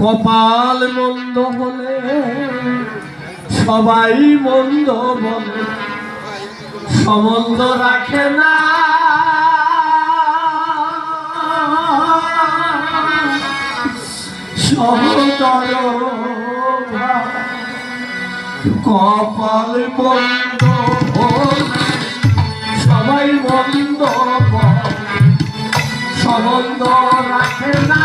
কপাল মন্দ হলে সবাই মন্দ বলে সম্বন্ধ রাখে না। সহতর কপাল বন্ধ সবাই মন্দ সম্বন্ধ রাখে না।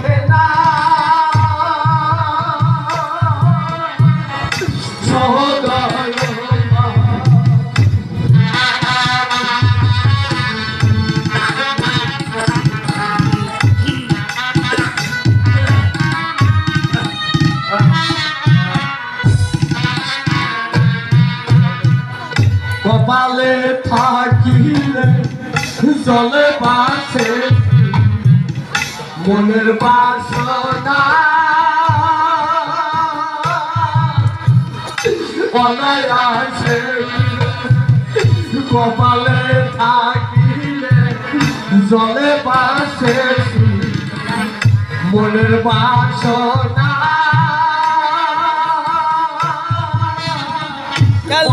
কপালে থাকিলে জলে বাসে। মনের বাসনা। অনায়াসে কপালে থাকিলে জলে বাসে। মনের বাসনা। কাল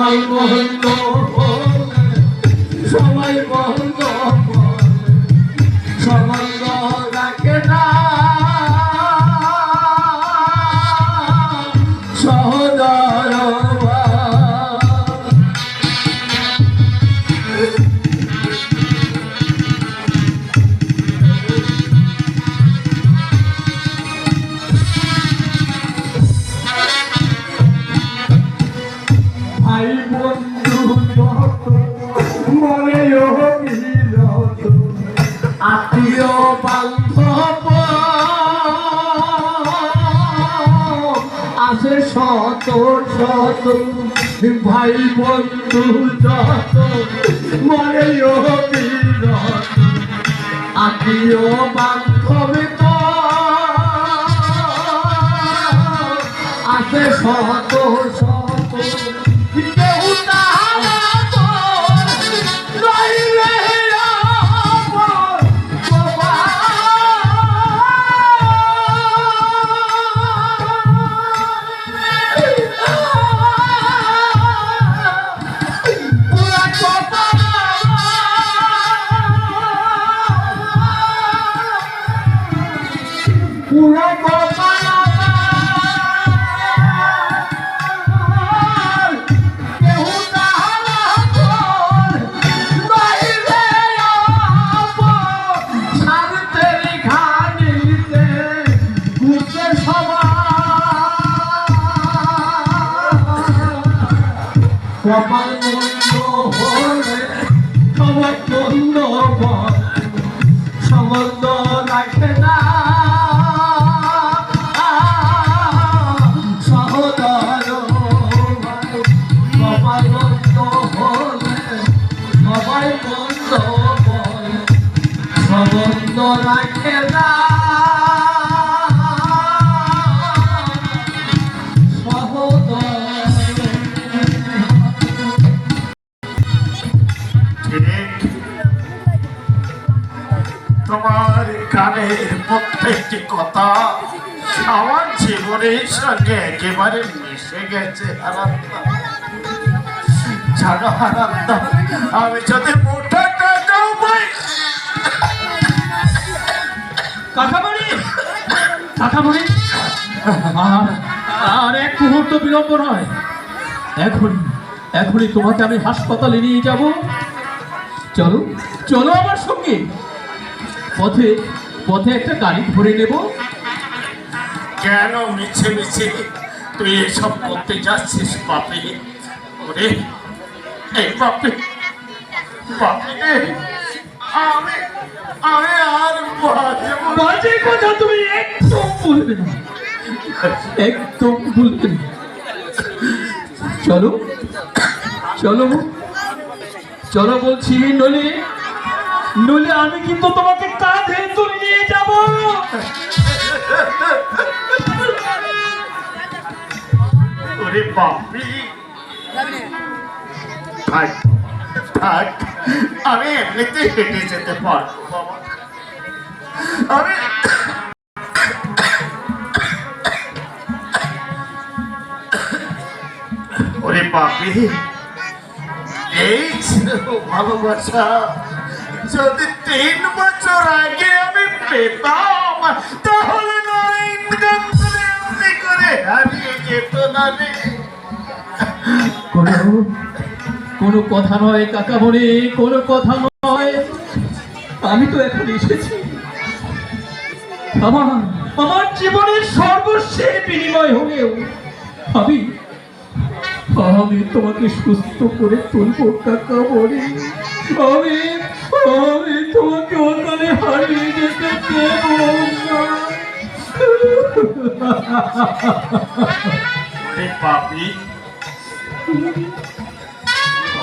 বন্ধ হলে সবাই বলে সম্বন্ধ রাখে না। সহদর আত্মীয় বান্ধব আছে শত শত ভাই বন্ধু যত মিলত আত্মীয় বান্ধব তো আছে শত শত সবাই বন্ধ হলে সবাই বন্ধ বলে কানের প্রত্যেকটি কথা, আমার জীবনের সঙ্গে একেবারে মিশে গেছে আনন্দ জানো আনন্দ আমি যদি মোটা টাকাও পাই। কাকামণি কাকামণি, আর এক মুহূর্ত বিলম্ব নয় এখন, এখনই তোমাকে আমি হাসপাতালে নিয়ে যাব। চলো চলো আমার সঙ্গে। পথে পথে একটা গাড়ি ধরে নেব। কেন মিছে মিছে তুই এসব করতে যাচ্ছিস বাপি ওরে এই বাপি বাপি আমি আমি আর বাজে কথা তুমি একদম বলবে না। একদম বলবে না। চলো চলো চলো বলছি নলে নলে আমি কিন্তু তোমাকে কাঁধে নিয়ে যাব। ওরে বাপি আমি এমনিতে হেঁটে যেতে পারব ওরে বাপি এই ভালোবাসা। যদি তিন বছর আগে আমি পেতাম, তাহলে করে হারিয়ে যেত না রে। কথা নয় কাকা বলে কথা নয়। আমি তো এখন এসেছি। আমার আমার জীবনের সর্বশেষ বিনিময় হলেও আমি আমি তোমাকে সুস্থ করে তুলবো কাকা বলে আমি আমি তোমাকে ওখানে হারিয়ে যেতে দেব। পাপি।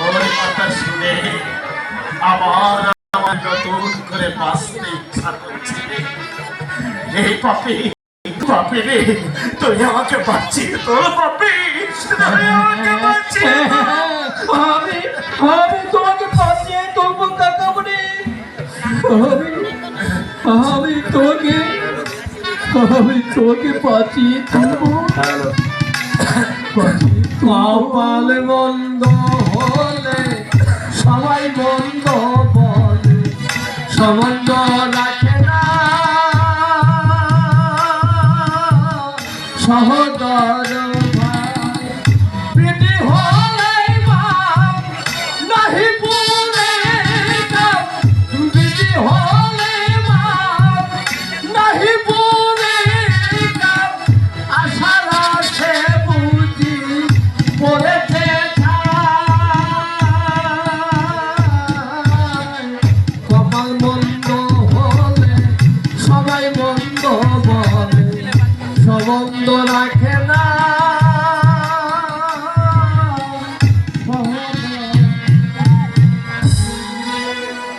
ওর কথা শুনে আমার আমার নতুন করে বাঁচতে ইচ্ছা করছে এই পাপি পাপি রে তুই আমাকে বাঁচিয়ে তোর পাপি। তুই আমাকে বাঁচিয়ে আমি আমি আমি তোমাকে আমি তোমাকে বাঁচিয়ে কপাল বন্ধ হলে সবাই বন্ধ বলে সবাই